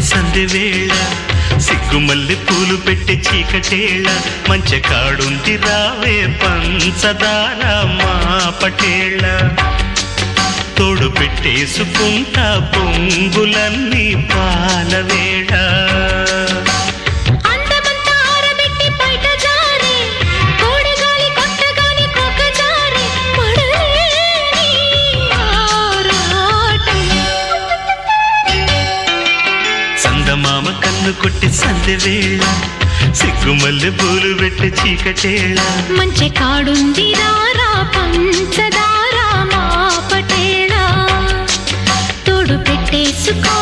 సందె వేళ సిగ్గుమల్లి పూలు పెట్టి చీకటేళ మంచి కాడుంది రావే పంచదార మా పటేళ తోడు పెట్టేసుకుంటా పొంగులన్నీ పాలవేళ. కన్ను కొట్టి సందె వేళ సిగ్గుమల్లి పూలు పెట్టి చీకటేళ. మంచి కాడుంది రారా పంచదారా మా పటేళ. తోడు పెట్టేసుకో